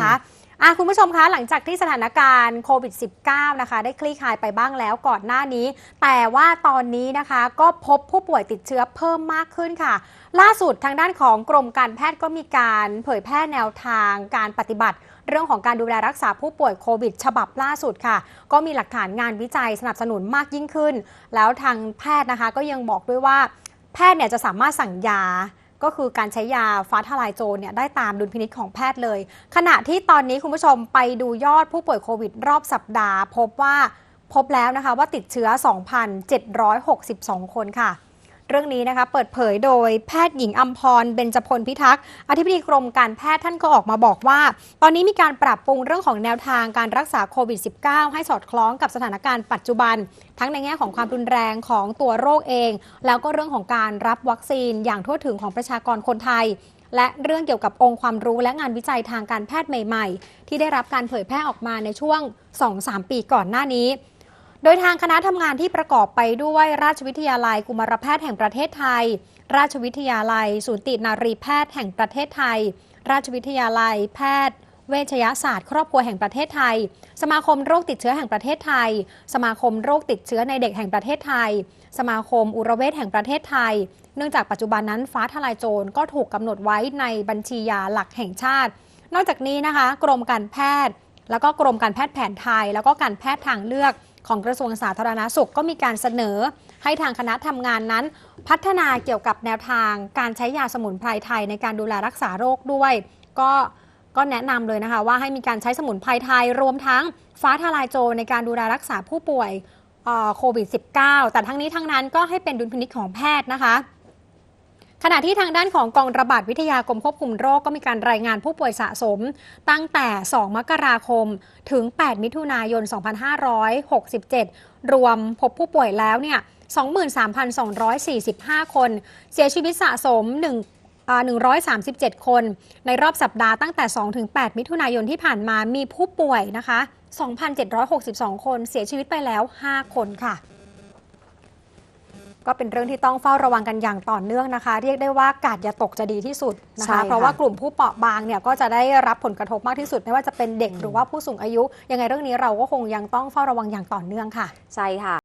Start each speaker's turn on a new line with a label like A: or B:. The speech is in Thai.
A: คะอะคุณผู้ชมคะหลังจากที่สถานการณ์โควิด -19 นะคะ ได้คลี่คลายไปบ้างแล้วก่อนหน้านี้ แต่ว่าตอนนี้นะคะก็พบผู้ป่วยติดเชื้อเพิ่มมากขึ้นค่ะ ล่าสุดทางด้านของกรมการแพทย์ก็มีการเผยแพร่แนวทางการปฏิบัติ เรื่องของการดูแลรักษาผู้ป่วยโควิด ฉบับล่าสุดค่ะ ก็มีหลักฐานงานวิจัยสนับสนุนมากยิ่งขึ้น แล้วทางแพทย์นะคะก็ยังบอกด้วยว่า แพทย์เนี่ยจะสามารถสั่งยา ก็คือการใช้ยาฟ้าทลายโจรเนี่ยได้ตามดุลพินิษของแพทย์เลย ขณะที่ตอนนี้คุณผู้ชมไปดูยอดผู้ป่วยโควิดรอบสัปดาห์ พบว่าพบแล้วนะคะว่าติดเชื้อ 2,762 คนค่ะ เรื่องนี้นะคะเปิดเผยโดยแพทย์หญิงอัมพรเบญจพลพิทักษ์อธิบดีกรมการแพทย์ท่านก็ออกมาบอกว่า ตอนนี้มีการปรับปรุงเรื่องของแนวทางการรักษาโควิด -19 ให้สอดคล้องกับสถานการณ์ปัจจุบัน ทั้งในแง่ของความรุนแรงของตัวโรคเอง แล้วก็เรื่องของการรับวัคซีนอย่างทั่วถึงของประชากรคนไทยและเรื่องเกี่ยวกับองค์ความรู้และงานวิจัยทางการแพทย์ใหม่ ๆ ที่ได้รับการเผยแพร่ออกมาในช่วง 2-3 ปีก่อนหน้านี้ โดยทางคณะทำงานที่ประกอบไปด้วยราชวิทยาลัยกุมารแพทย์แห่งประเทศไทย ราชวิทยาลัย สูตินารีแพทย์แห่งประเทศไทย ราชวิทยาลัย แพทย์ เวชยศาสตร์ ครอบครัวแห่งประเทศไทย สมาคมโรคติดเชื้อแห่งประเทศไทย สมาคมโรคติดเชื้อในเด็กแห่งประเทศไทย สมาคมอุระเวชแห่งประเทศไทย เนื่องจากปัจจุบันนั้นฟ้าทลายโจรก็ถูกกำหนดไว้ในบัญชียาหลักแห่งชาติ นอกจากนี้นะคะ กรมการแพทย์ แล้วก็กรมการแพทย์แผนไทย แล้วก็การแพทย์ทางเลือก ของกระทรวงสาธารณาสุขก็มีการเสนอ ให้ทางคณะทำงานนั้น พัฒนาเกี่ยวกับแนวทาง การใช้ยาสมุนไพรไทยในการดูแลรักษาโรคด้วย ก็ก็แนะนำเลยนะคะ ว่าให้มีการใช้สมุนไพรไทยรวมทั้งฟ้าทลายโจรในการดูแลรักษาผู้ป่วยโควิด -19 แต่ทั้งนี้ทั้งนั้นก็ให้เป็นดุลพินิจของแพทย์นะคะ ขณะที่ทางด้านของกองระบาดวิทยากรมควบคุมโรคก็มีการรายงานผู้ป่วยสะสม ตั้งแต่ 2 มกราคม ถึง 8 มิถุนายน 2567 รวมพบผู้ป่วยแล้วเนี่ย 23,245 คน เสียชีวิตสะสม 1,137 คน ในรอบสัปดาห์ตั้งแต่ 2-8 มิถุนายนที่ผ่านมามีผู้ป่วยนะคะ 2,762 คน เสียชีวิตไปแล้ว 5 คนค่ะ ก็เป็นเรื่องที่ต้องเฝ้าระวังกันอย่างต่อเนื่องนะคะ เรียกได้ว่ากาดอย่าตกจะดีที่สุดนะ
B: ใช่
A: คะ
B: ค่ะ
A: เพราะว่ากลุ่มผู้เปราะบางเนี่ยก็จะได้รับผลกระทบมากที่สุด ไม่ว่าจะเป็นเด็กหรือว่าผู้สูงอายุ ยังไงเรื่องนี้เราก็คงยังต้องเฝ้าระวังอย่างต่อเนื่องค่ะ
B: ใช่ค่ะ